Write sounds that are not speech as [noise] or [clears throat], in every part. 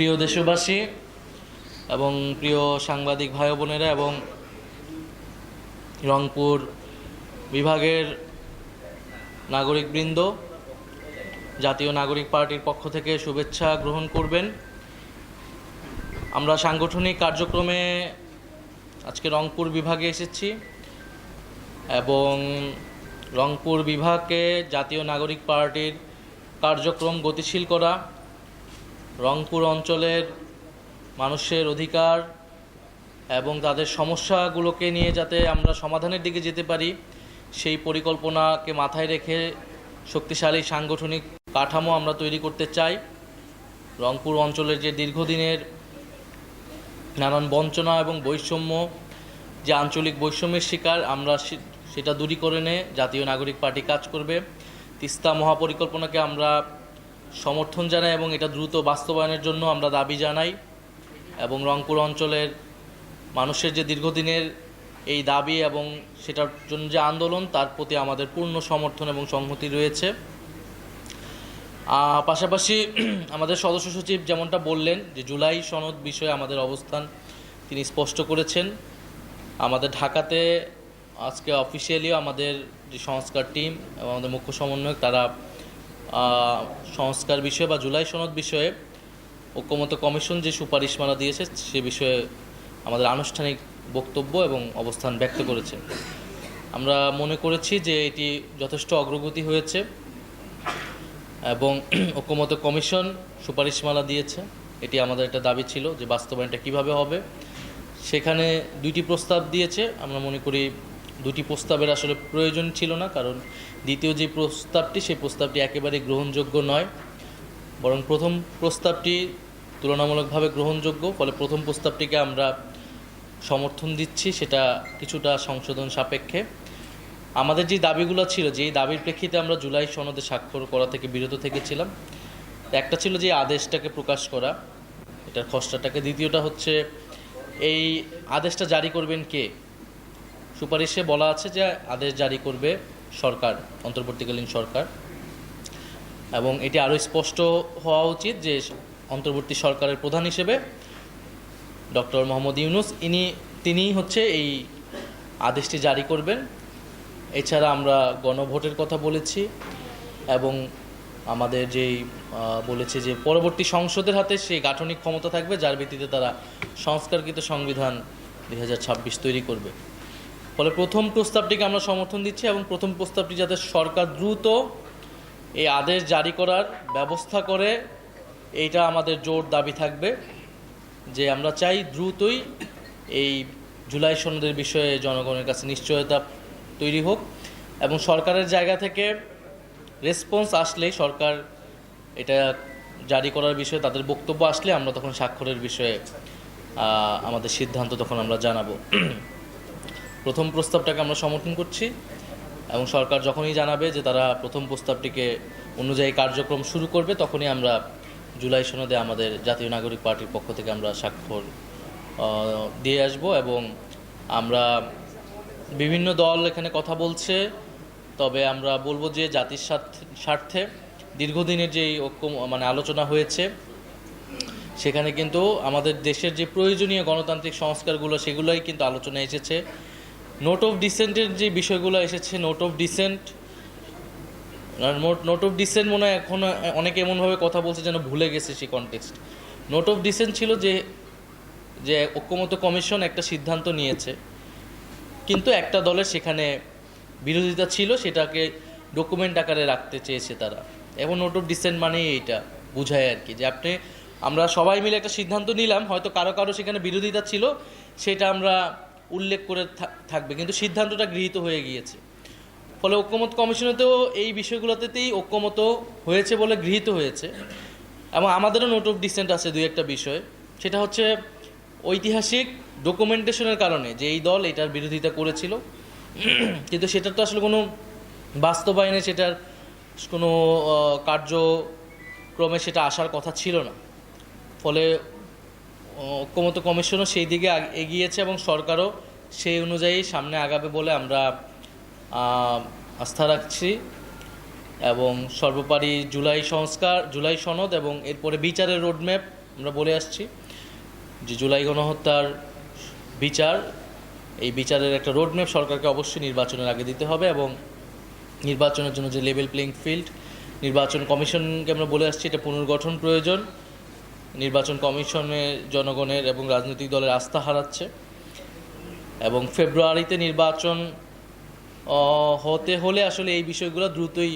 প্রিয় দেশবাসী এবং প্রিয় সাংবাদিক ভাই বোনেরা এবং রংপুর বিভাগের নাগরিকবৃন্দ, জাতীয় নাগরিক পার্টির পক্ষ থেকে শুভেচ্ছা গ্রহণ করবেন। আমরা সাংগঠনিক কার্যক্রমে আজকে রংপুর বিভাগে এসেছি এবং রংপুর বিভাগকে জাতীয় নাগরিক পার্টির কার্যক্রম গতিশীল করা রংপুর অঞ্চলের মানুষের অধিকার এবং তাদের সমস্যাগুলোকে নিয়ে যাতে আমরা সমাধানের দিকে যেতে পারি, সেই পরিকল্পনাকে মাথায় রেখে শক্তিশালী সাংগঠনিক কাঠামো আমরা তৈরি করতে চাই। রংপুর অঞ্চলের যে দীর্ঘদিনের নানান বঞ্চনা এবং বৈষম্য, যে আঞ্চলিক বৈষম্যের শিকার, আমরা সেটা দূরীকরণে জাতীয় নাগরিক পার্টি কাজ করবে। তিস্তা মহাপরিকল্পনাকে আমরা সমর্থন জানাই এবং এটা দ্রুত বাস্তবায়নের জন্য আমরা দাবি জানাই এবং রংপুর অঞ্চলের মানুষের যে দীর্ঘদিনের এই দাবি এবং সেটার জন্য যে আন্দোলন, তার প্রতি আমাদের পূর্ণ সমর্থন এবং সংহতি রয়েছে। পাশাপাশি [clears throat] আমাদের সদস্য সচিব যেমনটা বললেন যে জুলাই সনদ বিষয়ে আমাদের অবস্থান তিনি স্পষ্ট করেছেন। আমাদের ঢাকাতে আজকে অফিসিয়ালিও আমাদের যে সংস্কার টিম এবং আমাদের মুখ্য সমন্বয়ক তারা সংস্কার বিষয়ে বা জুলাই সনদ বিষয়ে ঐক্যমত কমিশন যে সুপারিশমালা দিয়েছে, সে বিষয়ে আমাদের আনুষ্ঠানিক বক্তব্য এবং অবস্থান ব্যক্ত করেছে। আমরা মনে করেছি যে এটি যথেষ্ট অগ্রগতি হয়েছে এবং [clears throat] ঐক্যমত কমিশন সুপারিশমালা দিয়েছে। এটি আমাদের একটা দাবি ছিল যে বাস্তবায়নটা কীভাবে হবে। সেখানে দুইটি প্রস্তাব দিয়েছে। আমরা মনে করি দুটি প্রস্তাবের আসলে প্রয়োজন ছিল না, কারণ দ্বিতীয় যে প্রস্তাবটি, সেই প্রস্তাবটি একেবারে গ্রহণযোগ্য নয়। বরং প্রথম প্রস্তাবটি তুলনামূলকভাবে গ্রহণযোগ্য, ফলে প্রথম প্রস্তাবটিকে আমরা সমর্থন দিচ্ছি, সেটা কিছুটা সংশোধন সাপেক্ষে। আমাদের যে দাবিগুলো ছিল যেই দাবির প্রেক্ষিতে আমরা জুলাই সনদে স্বাক্ষর করা থেকে বিরত থেকেছিলাম। একটা ছিল যে আদেশটাকে প্রকাশ করা, এটার খসড়াটাকে। দ্বিতীয়টা হচ্ছে, এই আদেশটা জারি করবেন কে? সুপারিশে বলা আছে যে আদেশ জারি করবে সরকার, অন্তর্বর্তীকালীন সরকার। এবং এটি আরও স্পষ্ট হওয়া উচিত যে অন্তর্বর্তী সরকারের প্রধান হিসেবে ডক্টর মোহাম্মদ ইউনুস, ইনি, তিনিই হচ্ছে এই আদেশটি জারি করবেন। এছাড়া আমরা গণভোটের কথা বলেছি এবং আমাদের যেই বলেছে যে পরবর্তী সংসদের হাতে সেই গাঠনিক ক্ষমতা থাকবে, যার ভিত্তিতে তারা সংস্কারকৃত সংবিধান দু হাজার ছাব্বিশ তৈরি করবে। ফলে প্রথম প্রস্তাবটিকে আমরা সমর্থন দিচ্ছি এবং প্রথম প্রস্তাবটি যাতে সরকার দ্রুত এই আদেশ জারি করার ব্যবস্থা করে, এইটা আমাদের জোর দাবি থাকবে যে আমরা চাই দ্রুতই এই জুলাই সনদের বিষয়ে জনগণের কাছে নিশ্চয়তা তৈরি হোক এবং সরকারের জায়গা থেকে রেসপন্স আসলেই সরকার এটা জারি করার বিষয়ে, তাদের বক্তব্য আসলে আমরা তখন স্বাক্ষরের বিষয়ে আমাদের সিদ্ধান্ত তখন আমরা জানাব। প্রথম প্রস্তাবটাকে আমরা সমর্থন করছি এবং সরকার যখনই জানাবে যে তারা প্রথম প্রস্তাবটিকে অনুযায়ী কার্যক্রম শুরু করবে, তখনই আমরা জুলাই সনদে আমাদের জাতীয় নাগরিক পার্টির পক্ষ থেকে আমরা স্বাক্ষর দিয়ে আসব এবং আমরা বিভিন্ন দল এখানে কথা বলছে। তবে আমরা বলব যে জাতির স্বার্থ- দীর্ঘদিনের যে ঐক্য মানে আলোচনা হয়েছে, সেখানে কিন্তু আমাদের দেশের যে প্রয়োজনীয় গণতান্ত্রিক সংস্কারগুলো, সেগুলোই কিন্তু আলোচনায় এসেছে। নোট অফ ডিসেন্টের যে বিষয়গুলো এসেছে note of dissent note of dissent মনে হয় এখন অনেকে এমনভাবে কথা বলছে যেন ভুলে গেছে সেই কনটেক্সট নোট অফ ডিসেন্ট ছিল যে যে ঐক্যমত কমিশন একটা সিদ্ধান্ত নিয়েছে, কিন্তু একটা দলের সেখানে বিরোধিতা ছিল, সেটাকে ডকুমেন্ট আকারে রাখতে চেয়েছে তারা। এবং নোট অফ ডিসেন্ট মানেই এইটা, বুঝায় আর কি, যে আপনি, আমরা সবাই মিলে একটা সিদ্ধান্ত নিলাম, হয়তো কারও কারও সেখানে বিরোধিতা ছিল, সেটা আমরা উল্লেখ করে থাকবে। কিন্তু সিদ্ধান্তটা গৃহীত হয়ে গিয়েছে। ফলে ঐক্যমত কমিশনেতেও এই বিষয়গুলোতেই ঐক্যমত হয়েছে বলে গৃহীত হয়েছে। এবং আমাদেরও নোট অফ ডিসেন্ট আছে দুই একটা বিষয়। সেটা হচ্ছে ঐতিহাসিক ডকুমেন্টেশনের কারণে যে এই দল এটার বিরোধিতা করেছিল। কিন্তু সেটার তো আসলে কোনো বাস্তবায়নে সেটার কোনো কার্যক্রমে সেটা আসার কথা ছিল না। ফলে ঐক্যমত কমিশনও সেই দিকে এগিয়েছে এবং সরকারও সেই অনুযায়ী সামনে আগাবে বলে আমরা আস্থা রাখছি। এবং সর্বোপরি জুলাই সংস্কার, জুলাই সনদ এবং এরপরে বিচারের রোডম্যাপ আমরা বলে আসছি যে জুলাই গণহত্যার বিচার, এই বিচারের একটা রোডম্যাপ সরকারকে অবশ্যই নির্বাচনের আগে দিতে হবে এবং নির্বাচনের জন্য যে লেভেল প্লেইং ফিল্ড নির্বাচন কমিশনকে আমরা বলে আসছি এটা পুনর্গঠন প্রয়োজন। নির্বাচন কমিশনে জনগণের এবং রাজনৈতিক দলের আস্থা হারাচ্ছে এবং ফেব্রুয়ারিতে নির্বাচন হতে হলে আসলে এই বিষয়গুলো দ্রুতই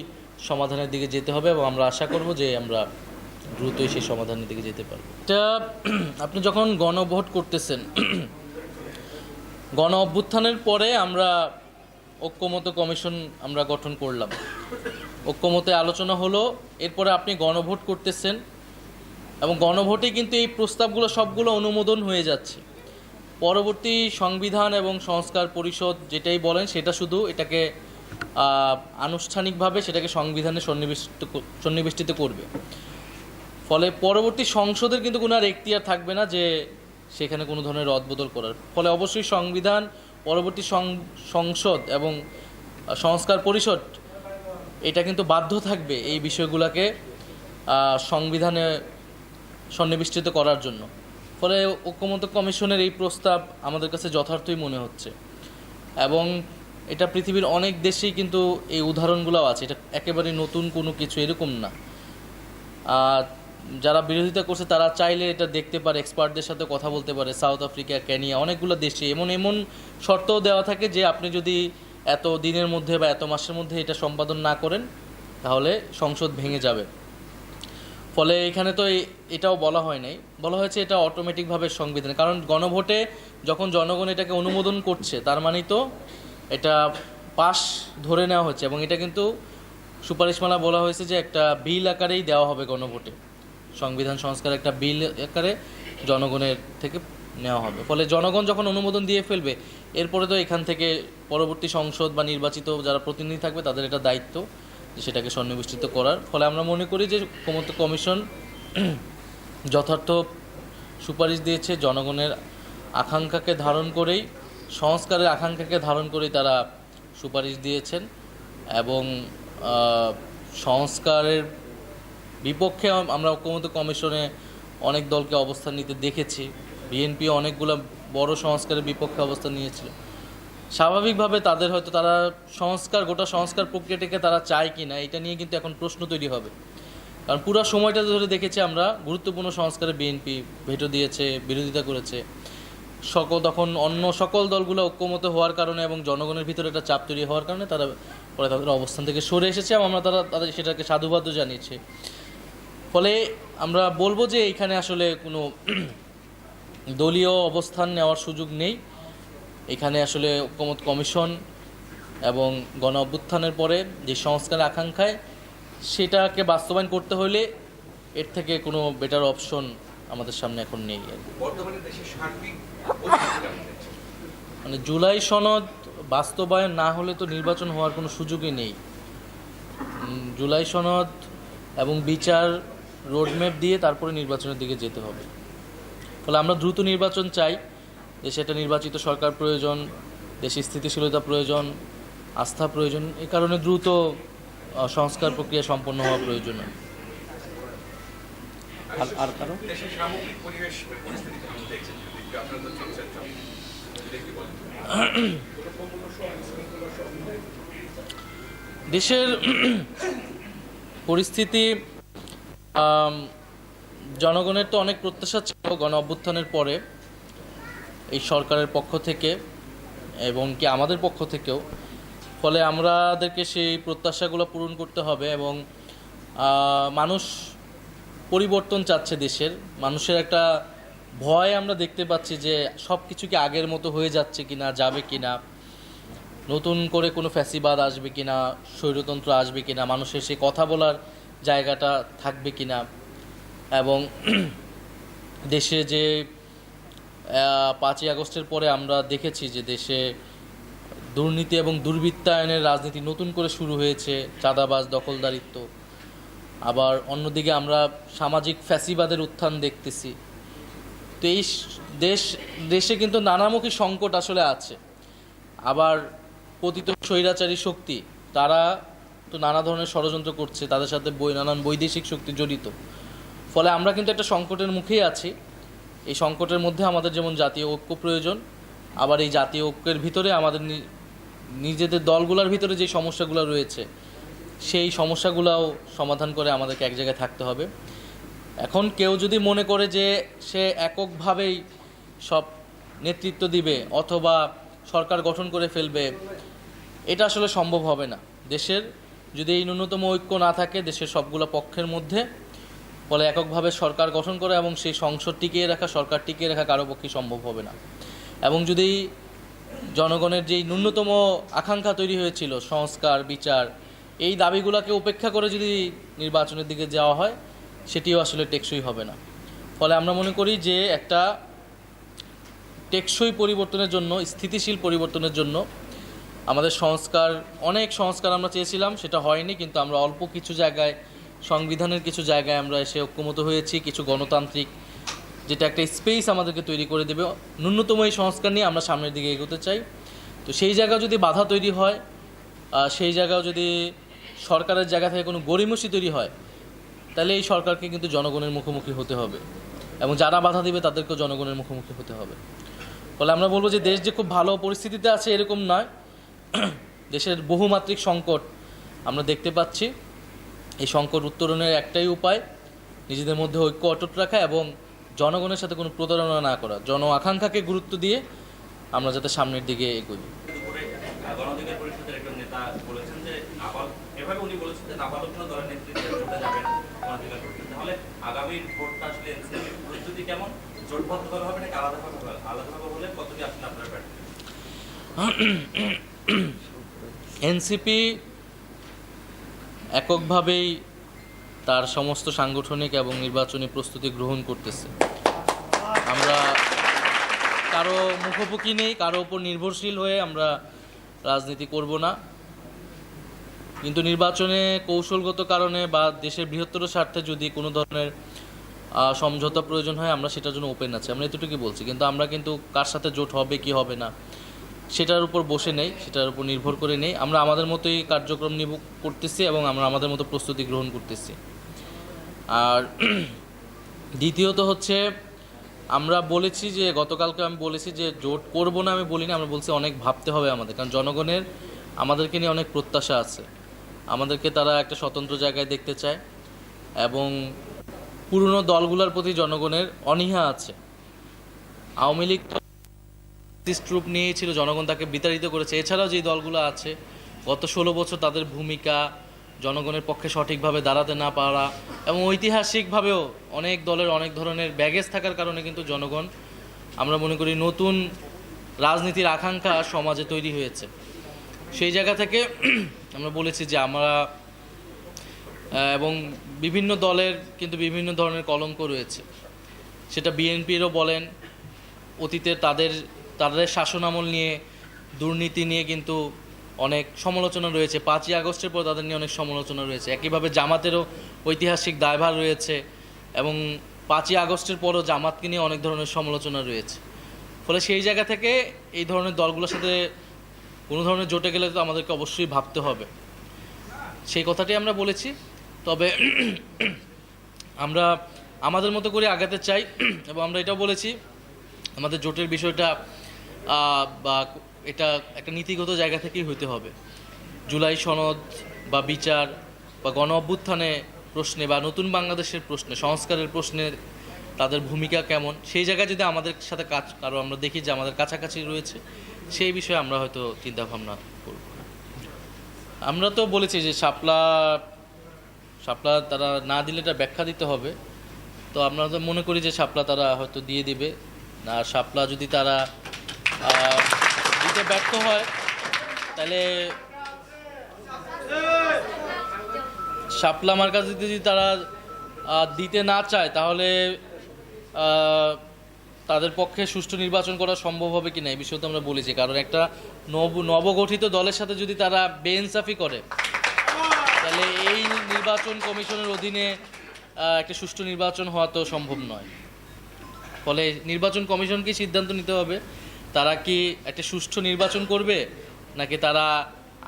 সমাধানের দিকে যেতে হবে এবং আমরা আশা করব যে আমরা দ্রুতই সেই সমাধানের দিকে যেতে পারব। এটা আপনি যখন গণভোট করতেছেন, গণ অভ্যুত্থানের পরে আমরা ঐক্যমত কমিশন আমরা গঠন করলাম। ঐক্যমতে আলোচনা হলো, এরপরে আপনি গণভোট করতেছেন এবং গণভোটে কিন্তু এই প্রস্তাবগুলো সবগুলো অনুমোদন হয়ে যাচ্ছে। পরবর্তী সংবিধান এবং সংস্কার পরিষদ যেটাই বলেন, সেটা শুধু এটাকে আনুষ্ঠানিকভাবে সেটাকে সংবিধানে সন্নিবেশিত সন্নিবেষ্টিত করবে। ফলে পরবর্তী সংসদের কিন্তু কোনো আর এখতিয়ার থাকবে না যে সেখানে কোনো ধরনের রদবদল করার। ফলে অবশ্যই সংবিধান, পরবর্তী সংসদ এবং সংস্কার পরিষদ, এটা কিন্তু বাধ্য থাকবে এই বিষয়গুলোকে সংবিধানে সন্নিবেষ্টিত করার জন্য। ফলে ঐক্যমত কমিশনের এই প্রস্তাব আমাদের কাছে যথার্থই মনে হচ্ছে। এবং এটা পৃথিবীর অনেক দেশেই কিন্তু এই উদাহরণগুলো আছে। এটা একেবারে নতুন কোনো কিছু এরকম না। যারা বিরোধিতা করছে, তারা চাইলে এটা দেখতে পারে, এক্সপার্টদের সাথে কথা বলতে পারে। সাউথ আফ্রিকা, কেনিয়া, অনেকগুলো দেশে এমন এমন শর্তও দেওয়া থাকে যে আপনি যদি এত দিনের মধ্যে বা এত মাসের মধ্যে এটা সম্পাদন না করেন, তাহলে সংসদ ভেঙে যাবে। ফলে এখানে তো এটাও বলা হয় নাই। বলা হয়েছে এটা অটোমেটিকভাবে সংবিধান। কারণ গণভোটে যখন জনগণ এটাকে অনুমোদন করছে, তার মানেই তো এটা পাশ ধরে নেওয়া হচ্ছে এবং এটা কিন্তু সুপারিশমালা বলা হয়েছে যে একটা বিল আকারেই দেওয়া হবে গণভোটে। সংবিধান সংস্কার একটা বিল আকারে জনগণের থেকে নেওয়া হবে। ফলে জনগণ যখন অনুমোদন দিয়ে ফেলবে, এরপরে তো এখান থেকে পরবর্তী সংসদ বা নির্বাচিত যারা প্রতিনিধি থাকবে, তাদের এটা দায়িত্ব। সেটাকে সন্নিবেষ্টিত করার। ফলে আমরা মনে করি যে ক্ষমতা কমিশন যথার্থ সুপারিশ দিয়েছে, জনগণের আকাঙ্ক্ষাকে ধারণ করেই, সংস্কারের আকাঙ্ক্ষাকে ধারণ করেই তারা সুপারিশ দিয়েছেন এবং সংস্কারের বিপক্ষে আমরা ঐক্যমত কমিশনে অনেক দলকে অবস্থান নিতে দেখেছি। বিএনপি অনেকগুলো বড় সংস্কারের বিপক্ষে অবস্থান নিয়েছিল। স্বাভাবিকভাবে তাদের হয়তো তারা সংস্কার, গোটা সংস্কার প্রক্রিয়াটাকে তারা চায় কি না, এটা নিয়ে কিন্তু এখন প্রশ্ন তৈরি হবে। কারণ পুরো সময়টা ধরে দেখেছি আমরা, গুরুত্বপূর্ণ সংস্কারে বিএনপি ভেটো দিয়েছে, বিরোধিতা করেছে। সকল, তখন অন্য সকল দলগুলো ঐক্যমত হওয়ার কারণে এবং জনগণের ভিতরে একটা চাপ তৈরি হওয়ার কারণে তারা পরে তাদের অবস্থান থেকে সরে এসেছে এবং আমরা তারা, তাদের সেটাকে সাধুবাদও জানিয়েছে। ফলে আমরা বলব যে এখানে আসলে কোনো দলীয় অবস্থান নেওয়ার সুযোগ নেই। এখানে আসলে ঐক্যমত কমিশন এবং গণ অভ্যুত্থানের পরে যে সংস্কার আকাঙ্ক্ষায় সেটাকে বাস্তবায়ন করতে হলে এর থেকে কোনো বেটার অপশন আমাদের সামনে এখন নেই? মানে জুলাই সনদ বাস্তবায়ন না হলে তো নির্বাচন হওয়ার কোনো সুযোগই নেই। জুলাই সনদ এবং বিচার রোডম্যাপ দিয়ে তারপরে নির্বাচনের দিকে যেতে হবে। ফলে আমরা দ্রুত নির্বাচন চাই। দেশে একটা নির্বাচিত সরকার প্রয়োজন দেশে স্থিতিশীলতা প্রয়োজন আস্থা প্রয়োজন এ কারণে দ্রুত সংস্কার প্রক্রিয়া সম্পন্ন হওয়া প্রয়োজন। আর দেশের পরিস্থিতি জনগণের তো অনেক প্রত্যাশা ছিল গণ অভ্যুত্থানের পরে। এই সরকারের পক্ষ থেকে এবং কি আমাদের পক্ষ থেকেও। ফলে আমাদেরকে সেই প্রত্যাশাগুলো পূরণ করতে হবে এবং মানুষ পরিবর্তন চাচ্ছে দেশের। মানুষের একটা ভয় আমরা দেখতে পাচ্ছি যে সব কিছু কি আগের মতো হয়ে যাচ্ছে কিনা, যাবে কিনা, নতুন করে কোনো ফ্যাসিবাদ আসবে কিনা, স্বৈরতন্ত্র আসবে কিনা, মানুষের সেই কথা বলার জায়গাটা থাকবে কিনা। এবং [clears throat] দেশে যে পাঁচই আগস্টের পরে আমরা দেখেছি যে দেশে দুর্নীতি এবং দুর্বৃত্তায়নের রাজনীতি নতুন করে শুরু হয়েছে, চাঁদাবাজ, দখলদারিত্ব। আবার অন্যদিকে আমরা সামাজিক ফ্যাসিবাদের উত্থান দেখতেছি। তো এই দেশ, দেশে কিন্তু নানামুখী সংকট আসলে আছে। আবার পতিত স্বৈরাচারী শক্তি, তারা তো নানা ধরনের ষড়যন্ত্র করছে, তাদের সাথে বই নানান বৈদেশিক শক্তি জড়িত। ফলে আমরা কিন্তু একটা সংকটের মুখেই আছি। এই সংকটের মধ্যে আমাদের যেমন জাতীয় ঐক্য প্রয়োজন, আবার এই জাতীয় ঐক্যের ভিতরে আমাদের নিজেদের দলগুলোর ভিতরে যে সমস্যাগুলো রয়েছে, সেই সমস্যাগুলোও সমাধান করে আমাদেরকে এক জায়গায় থাকতে হবে। এখন কেউ যদি মনে করে যে সে এককভাবেই সব নেতৃত্ব দিবে অথবা সরকার গঠন করে ফেলবে, এটা আসলে সম্ভব হবে না। দেশের যদি এই ন্যূনতম ঐক্য না থাকে, দেশের সবগুলো পক্ষের মধ্যে ফলে এককভাবে সরকার গঠন করা এবং সেই সংসদ টিকিয়ে রাখা, সরকার টিকিয়ে রাখা কারও পক্ষে সম্ভব হবে না। এবং যদি জনগণের যেই ন্যূনতম আকাঙ্ক্ষা তৈরি হয়েছিল, সংস্কার, বিচার, এই দাবিগুলোকে উপেক্ষা করে যদি নির্বাচনের দিকে যাওয়া হয়, সেটিও আসলে টেকসই হবে না। ফলে আমরা মনে করি যে একটা টেকসই পরিবর্তনের জন্য, স্থিতিশীল পরিবর্তনের জন্য আমাদের সংস্কার, অনেক সংস্কার আমরা চেয়েছিলাম, সেটা হয়নি, কিন্তু আমরা অল্প কিছু জায়গায় সংবিধানের কিছু জায়গায় আমরা এসে ঐক্যমত হয়েছি, কিছু গণতান্ত্রিক যেটা একটা স্পেস আমাদেরকে তৈরি করে দেবে। ন্যূনতম এই সংস্কার নিয়ে আমরা সামনের দিকে এগোতে চাই। তো সেই জায়গা যদি বাধা তৈরি হয় সেই জায়গাও যদি সরকারের জায়গা থেকে কোনো গরিমসি তৈরি হয়, তাহলে এই সরকারকে কিন্তু জনগণের মুখোমুখি হতে হবে। এবং যারা বাধা দিবে, তাদেরকেও জনগণের মুখোমুখি হতে হবে। ফলে আমরা বলব যে দেশ যে খুব ভালো পরিস্থিতিতে আছে, এরকম নয়। [clears throat] দেশের বহুমাত্রিক সংকট আমরা দেখতে পাচ্ছি। এই সংকট উত্তরণের একটাই উপায় নিজেদের মধ্যে ঐক্য অটুট রাখা এবং জনগণের সাথে কোনো প্রতারণা না করা জন আকাঙ্ক্ষাকে গুরুত্ব দিয়ে আমরা যাতে সামনের দিকে এগোই। এনসিপি এককভাবেই তার সমস্ত সাংগঠনিক এবং নির্বাচনী প্রস্তুতি গ্রহণ করতেছে। আমরা কারও মুখোমুখি নেই, কারও উপর নির্ভরশীল হয়ে আমরা রাজনীতি করব না। কিন্তু নির্বাচনে কৌশলগত কারণে বা দেশের বৃহত্তর স্বার্থে যদি কোনো ধরনের সমঝোতা প্রয়োজন হয়, আমরা সেটার জন্য ওপেন আছি। আমরা এতটুকুই বলছি। কিন্তু আমরা কিন্তু কার সাথে জোট হবে, কি হবে না সেটার উপর বসে নেই, সেটার উপর নির্ভর করে নেই। আমরা আমাদের মতোই কার্যক্রম নিব, করতেছি এবং আমরা আমাদের মতো প্রস্তুতি গ্রহণ করতেছি। আর [clears throat] দ্বিতীয়ত হচ্ছে, আমরা বলেছি যে, গতকালকে আমি বলেছি যে, জোট করব না আমি বলিনি, আমরা বলছি অনেক ভাবতে হবে আমাদের। কারণ জনগণের, আমাদেরকে নিয়ে অনেক প্রত্যাশা আছে। আমাদেরকে তারা একটা স্বতন্ত্র জায়গায় দেখতে চায় এবং পুরনো দলগুলোর প্রতি জনগণের অনীহা আছে। আওয়ামী লীগ তো ট্রুপ নিয়েই ছিল জনগণ তাকে বিতাড়িত করেছে। এছাড়াও যে দলগুলো আছে, গত ষোলো বছর তাদের ভূমিকা জনগণের পক্ষে সঠিকভাবে দাঁড়াতে না পারা এবং ঐতিহাসিকভাবেও অনেক দলের অনেক ধরনের ব্যাগেজ থাকার কারণে কিন্তু জনগণ, আমরা মনে করি নতুন রাজনীতির আকাঙ্ক্ষা সমাজে তৈরি হয়েছে। সেই জায়গা থেকে [clears throat] আমরা বলেছি যে আমরা এবং বিভিন্ন দলের কিন্তু বিভিন্ন ধরনের কলঙ্ক রয়েছে। সেটা বিএনপিরও বলেন, অতীতে তাদের তাদের শাসনামল নিয়ে, দুর্নীতি নিয়ে কিন্তু অনেক সমালোচনা রয়েছে। পাঁচই আগস্টের পর তাদের নিয়ে অনেক সমালোচনা রয়েছে। একইভাবে জামাতেরও ঐতিহাসিক দায়ভার রয়েছে এবং পাঁচই আগস্টের পরও জামাতকে নিয়ে অনেক ধরনের সমালোচনা রয়েছে। ফলে সেই জায়গা থেকে এই ধরনের দলগুলোর সাথে কোনো ধরনের জোটে গেলে তো আমাদেরকে অবশ্যই ভাবতে হবে। সেই কথাটি আমরা বলেছি। তবে আমরা আমাদের মতো করে আগাতে চাই এবং আমরা এটাও বলেছি, আমাদের জোটের বিষয়টা বা এটা একটা নীতিগত জায়গা থেকেই হইতে হবে। জুলাই সনদ বা বিচার বা গণ অভ্যুত্থানে প্রশ্নে বা নতুন বাংলাদেশের প্রশ্নে, সংস্কারের প্রশ্নে তাদের ভূমিকা কেমন, সেই জায়গায় যদি আমাদের সাথে কাজ কারও আমরা দেখি যে আমাদের কাছাকাছি রয়েছে, সেই বিষয়ে আমরা হয়তো চিন্তা ভাবনা করব। আমরা তো বলেছি যে শাপলা শাপলা তারা না দিলে এটা ব্যাখ্যা দিতে হবে। তো আমরা তো মনে করি যে শাপলা তারা হয়তো দিয়ে দিবে। আর শাপলা যদি তারা দিতে ব্যর্থ হয়, তাহলে শাপলা মার্কা যদি তারা দিতে না চায়, তাহলে তাদের পক্ষে সুষ্ঠু নির্বাচন করা সম্ভব হবে কি না এই বিষয়ে তো আমরা বলেছি। কারণ একটা নব, নবগঠিত দলের সাথে যদি তারা বেইনসাফি করে, তাহলে এই নির্বাচন কমিশনের অধীনে একটা সুষ্ঠু নির্বাচন হওয়া তো সম্ভব নয়। ফলে নির্বাচন কমিশনকে সিদ্ধান্ত নিতে হবে। তারা কি একটা সুষ্ঠু নির্বাচন করবে? নাকি তারা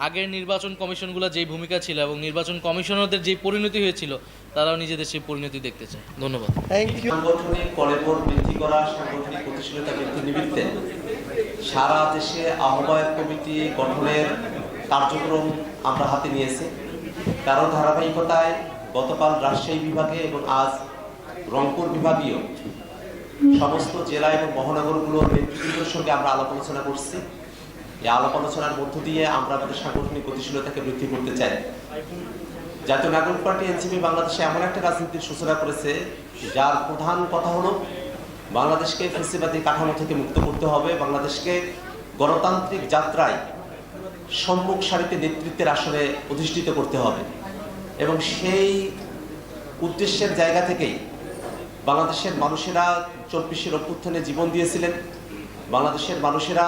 আগের নির্বাচন কমিশনগুলো যেই ভূমিকা ছিল এবং নির্বাচন কমিশনারদের যে পরিণতি হয়েছিল তারাও নিজেদের সেই পরিণতি দেখতে চায়? ধন্যবাদ। থ্যাংক ইউ সাংগঠনিক কলেবর বৃদ্ধি করা সাংগঠনিক গতিশীলতা বৃদ্ধি নিমিত্তে সারা দেশে আহ্বায়ক কমিটি গঠনের কার্যক্রম আমরা হাতে নিয়েছি। কারও ধারাবাহিকতায় গতকাল রাজশাহী বিভাগে এবং আজ রংপুর বিভাগীয় সমস্ত জেলা এবং মহানগরগুলোর নেতৃত্বের সঙ্গে আমরা আলাপ আলোচনা করছি। এই আলাপ আলোচনার মধ্য দিয়ে আমরা আমাদের সাংগঠনিক গতিশীলতাকে বৃদ্ধি করতে চাই। জাতীয় নাগরিক পার্টি এনসিপি বাংলাদেশে এমন একটা রাজনীতির সূচনা করেছে, যার প্রধান কথা হলো, বাংলাদেশকে ফেসিবাদী কাঠামো থেকে মুক্ত করতে হবে। বাংলাদেশকে গণতান্ত্রিক যাত্রায় সম্মুখ সারিতে নেতৃত্বের আসনে অধিষ্ঠিত করতে হবে। এবং সেই উদ্দেশ্যের জায়গা থেকেই বাংলাদেশের মানুষেরা চব্বিশের অভ্যুত্থানে জীবন দিয়েছিলেন। বাংলাদেশের মানুষেরা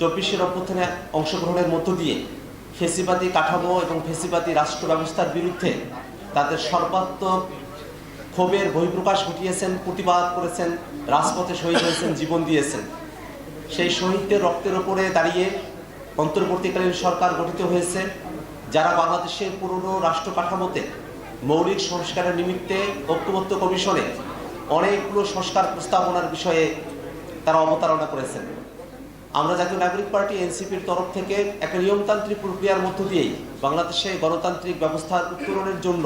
চব্বিশের অভ্যুত্থানে অংশগ্রহণের মধ্য দিয়ে ফেসিবাদী কাঠামো এবং ফেসিবাদী রাষ্ট্র ব্যবস্থার বিরুদ্ধে তাদের সর্বাত্মক ক্ষোভের বহিঃপ্রকাশ ঘটিয়েছেন, প্রতিবাদ করেছেন, রাজপথে শহীদ হয়েছেন, জীবন দিয়েছেন। সেই শহীদদের রক্তের ওপরে দাঁড়িয়ে অন্তর্বর্তীকালীন সরকার গঠিত হয়েছে, যারা বাংলাদেশের পুরনো রাষ্ট্র কাঠামোতে মৌলিক সংস্কারের নিমিত্তে ঐক্যবদ্ধ কমিশনে অনেকগুলো সংস্কার প্রস্তাবনার বিষয়ে তারা অবতারণা করেছেন। আমরা জাতীয় নাগরিক পার্টি এনসিপির তরফ থেকে একটা নিয়মতান্ত্রিক প্রক্রিয়ার মধ্য দিয়েই বাংলাদেশে গণতান্ত্রিক ব্যবস্থার উত্তরণের জন্য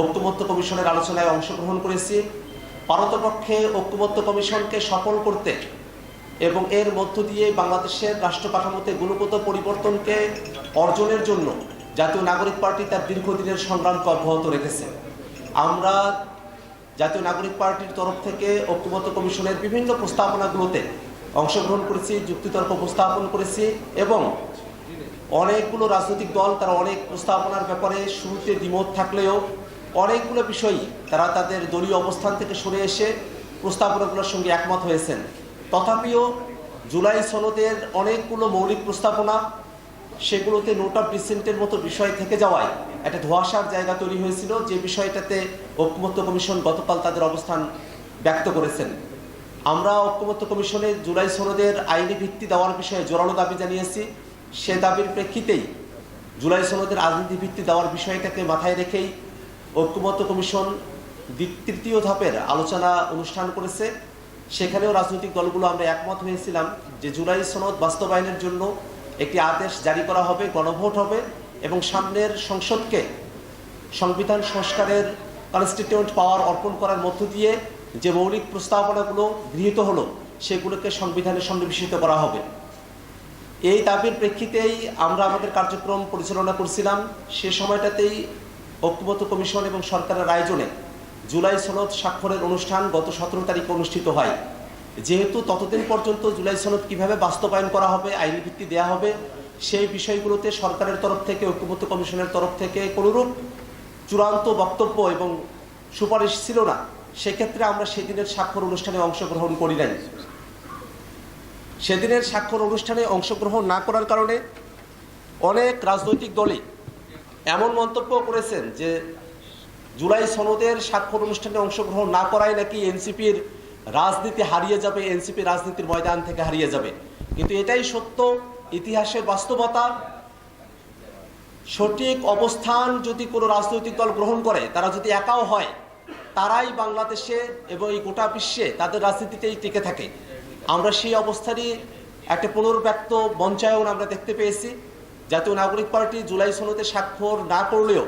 ঐক্যমত্য কমিশনের আলোচনায় অংশগ্রহণ করেছি। পারতপক্ষে ঐক্যমত্য কমিশনকে সফল করতে এবং এর মধ্য দিয়ে বাংলাদেশের রাষ্ট্র কাঠামোতে গুণগত পরিবর্তনকে অর্জনের জন্য জাতীয় নাগরিক পার্টি তার দীর্ঘদিনের সংগ্রামকে অব্যাহত রেখেছে। আমরা জাতীয় নাগরিক পার্টির তরফ থেকে ঐক্যমত্য কমিশনের বিভিন্ন প্রস্তাবনাগুলোতে অংশগ্রহণ করেছি, যুক্তিতর্ক উপস্থাপন করেছি এবং অনেকগুলো রাজনৈতিক দল তারা অনেক প্রস্তাবনার ব্যাপারে শুরুতে দ্বিমত থাকলেও অনেকগুলো বিষয়ই তারা তাদের দলীয় অবস্থান থেকে সরে এসে প্রস্তাবনাগুলোর সঙ্গে একমত হয়েছেন। তথাপিও জুলাই সনদের অনেকগুলো মৌলিক প্রস্তাবনা সেগুলোতে নোট অফ ডিসেন্টের মতো বিষয় থেকে যাওয়ায় একটা ধোঁয়াশার জায়গা তৈরি হয়েছিল। যে বিষয়টাতে ঐক্যমত্য কমিশন গতকাল তাদের অবস্থান ব্যক্ত করেছেন। আমরা ঐক্যমত্য কমিশনে জুলাই সনদের আইনি ভিত্তি দেওয়ার বিষয়ে জোরালো দাবি জানিয়েছি। সে দাবির প্রেক্ষিতেই জুলাই সনদের রাজনীতি ভিত্তি দেওয়ার বিষয়টাকে মাথায় রেখেই ঐক্যমত্য কমিশন তৃতীয় ধাপের আলোচনা অনুষ্ঠান করেছে। সেখানেও রাজনৈতিক দলগুলো আমরা একমত হয়েছিলাম যে জুলাই সনদ বাস্তবায়নের জন্য একটি আদেশ জারি করা হবে, গণভোট হবে এবং সামনের সংসদকে সংবিধান সংস্কারের কনস্টিটিউন্ট পাওয়ার অর্পণ করার মধ্য দিয়ে যে মৌলিক প্রস্তাবনাগুলো গৃহীত হলো, সেগুলোকে সংবিধানে সন্নিবেশিত করা হবে। এই দাবির প্রেক্ষিতেই আমরা আমাদের কার্যক্রম পরিচালনা করছিলাম। সে সময়টাতেই ঐক্যবদ্ধ কমিশন এবং সরকারের আয়োজনে জুলাই সনদ স্বাক্ষরের অনুষ্ঠান গত সতেরো তারিখে অনুষ্ঠিত হয়। যেহেতু ততদিন পর্যন্ত জুলাই সনদ কীভাবে বাস্তবায়ন করা হবে, আইনি ভিত্তি দেওয়া হবে, সেই বিষয়গুলোতে সরকারের তরফ থেকে, ঐক্যবদ্ধ কমিশনের তরফ থেকে কোনোরূপ চূড়ান্ত বক্তব্য এবং সুপারিশ ছিল না, সেক্ষেত্রে আমরা সেদিনের স্বাক্ষর অনুষ্ঠানে অংশগ্রহণ করি নাই। সেদিনের স্বাক্ষর অনুষ্ঠানে অংশগ্রহণ না করার কারণে অনেক রাজনৈতিক দলই এমন মন্তব্য করেছেন যে, জুলাই সনদের স্বাক্ষর অনুষ্ঠানে অংশগ্রহণ না করায় নাকি এনসিপির রাজনীতি হারিয়ে যাবে, এনসিপি রাজনীতির ময়দান থেকে হারিয়ে যাবে। কিন্তু এটাই সত্য, ইতিহাসের বাস্তবতা। সঠিক অবস্থান যদি কোনো রাজনৈতিক দল গ্রহণ করে, তারা যদি একাও হয়, তারাই বাংলাদেশে এবং এই গোটা বিশ্বে তাদের রাজনীতিতেই টিকে থাকে। আমরা সেই অবস্থারই একটা পুনর্ব্যক্ত মঞ্চায়ন আমরা দেখতে পেয়েছি। জাতীয় নাগরিক পার্টি জুলাই সনদে স্বাক্ষর না করলেও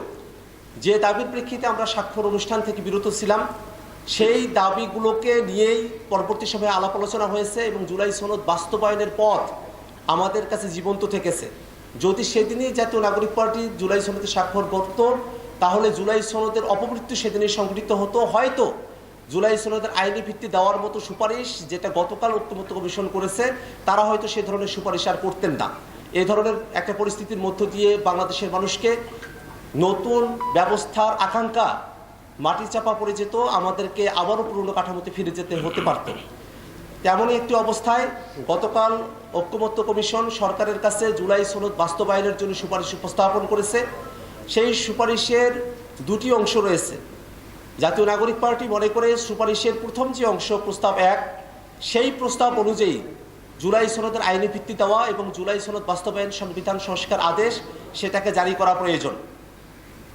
যে দাবির প্রেক্ষিতে আমরা স্বাক্ষর অনুষ্ঠান থেকে বিরত ছিলাম সেই দাবিগুলোকে নিয়েই পরবর্তী সময়ে আলাপ আলোচনা হয়েছে এবং জুলাই সনদ বাস্তবায়নের পথ আমাদের কাছে জীবন্ত থেকেছে। যদি সেদিনই জাতীয় নাগরিক পার্টি জুলাই সনদে স্বাক্ষর করত, তাহলে জুলাই সনদের অপমৃত্যু সেদিনই সংঘটিত হতো। হয়তো জুলাই সনদের আইনি ভিত্তি দেওয়ার মতো সুপারিশ যেটা গতকাল ঐক্যমত্য কমিশন করেছে, তারা হয়তো সে ধরনের সুপারিশ আর করতেন না। এ ধরনের একটা পরিস্থিতির মধ্য দিয়ে বাংলাদেশের মানুষকে নতুন ব্যবস্থার আকাঙ্ক্ষা মাটি চাপা পড়ে যেত, আমাদেরকে আবারও পুরনো কাঠামোতে ফিরে যেতে হতে পারত। তেমনই একটি অবস্থায় গতকাল ঐক্যমত্য কমিশন সরকারের কাছে জুলাই সনদ বাস্তবায়নের জন্য সুপারিশ উপস্থাপন করেছে। সেই সুপারিশের দুটি অংশ রয়েছে। জাতীয় নাগরিক পার্টি মনে করে সুপারিশের প্রথম যে অংশ, প্রস্তাব এক, সেই প্রস্তাব অনুযায়ী জুলাই সনদের আইনি ভিত্তি দেওয়া এবং জুলাই সনদ বাস্তবায়ন সংবিধান সংস্কার আদেশ সেটাকে জারি করা প্রয়োজন।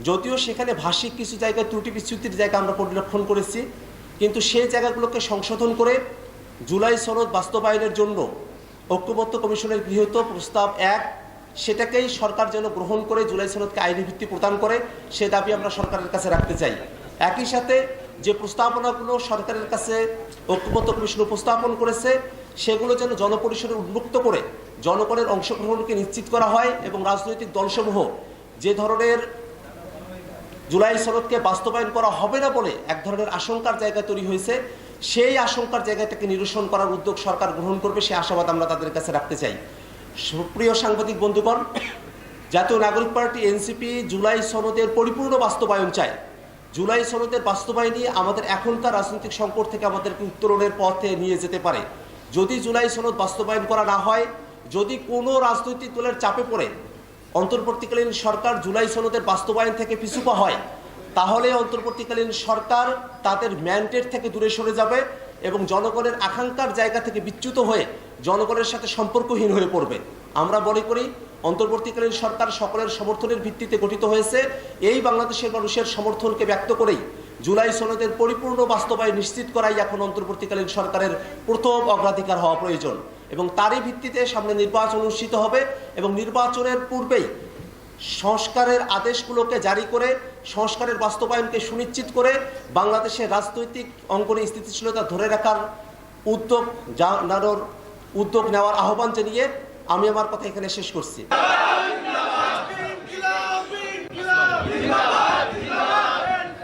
যদিও সেখানে ভাষিক কিছু জায়গায় ত্রুটি বিচ্যুতির জায়গা আমরা পরিলক্ষণ করেছি, কিন্তু সেই জায়গাগুলোকে সংশোধন করে জুলাই সনদ বাস্তবায়নের জন্য ঐক্যবদ্ধ কমিশনের গৃহীত প্রস্তাব এক, সেটাকেই সরকার যেন গ্রহণ করে, জুলাই সনদকে আইনি ভিত্তি প্রদান করে, সে দাবি আমরা সরকারের কাছে রাখতে চাই। একই সাথে যে প্রস্তাবনাগুলো সরকারের কাছে ঐক্যবদ্ধ কমিশন উপস্থাপন করেছে, সেগুলো যেন জনপরিসরে উন্মুক্ত করে জনগণের অংশগ্রহণকে নিশ্চিত করা হয় এবং রাজনৈতিক দলসমূহ যে ধরনের জুলাই সনদকে বাস্তবায়ন করা হবে না বলে এক ধরনের আশঙ্কার জায়গা তৈরি হয়েছে। সেই আশঙ্কার জায়গা থেকে নিরসন করার উদ্যোগ সরকার গ্রহণ করবে, সে আশাবাদ আমরা তাদের কাছে রাখতে চাই। সুপ্রিয় সাংবাদিক বন্ধুগণ, জাতীয় নাগরিক পার্টি এনসিপি জুলাই সনদের পরিপূর্ণ বাস্তবায়ন চায়। জুলাই সনদের বাস্তবায়নই আমাদের এখনকার রাজনৈতিক সংকট থেকে আমাদেরকে উত্তরণের পথে নিয়ে যেতে পারে। যদি জুলাই সনদ বাস্তবায়ন করা না হয়, যদি কোনো রাজনৈতিক দলের চাপে পড়ে অন্তর্বর্তীকালীন সরকার জুলাই সনদের বাস্তবায়ন থেকে পিছুপা হয়, তাহলে অন্তর্বর্তীকালীন সরকার তাদের ম্যান্ডেট থেকে দূরে সরে যাবে এবং জনগণের আকাঙ্ক্ষার জায়গা থেকে বিচ্যুত হয়ে জনগণের সাথে সম্পর্কহীন হয়ে পড়বে। আমরা মনে করি, অন্তর্বর্তীকালীন সরকার সকলের সমর্থনের ভিত্তিতে গঠিত হয়েছে। এই বাংলাদেশের মানুষের সমর্থনকে ব্যক্ত করেই জুলাই সনদের পরিপূর্ণ বাস্তবায়ন নিশ্চিত করাই এখন অন্তর্বর্তীকালীন সরকারের প্রথম অগ্রাধিকার হওয়া প্রয়োজন। এবং তারই ভিত্তিতে সামনে নির্বাচন অনুষ্ঠিত হবে এবং নির্বাচনের পূর্বেই সংস্কারের আদেশগুলোকে জারি করে, সংস্কারের বাস্তবায়নকে সুনিশ্চিত করে বাংলাদেশের রাজনৈতিক অঙ্গনে স্থিতিশীলতা ধরে রাখার উদ্যোগ জানানোর, উদ্যোগ নেওয়ার আহ্বান জানিয়ে আমি আমার কথা এখানে শেষ করছি।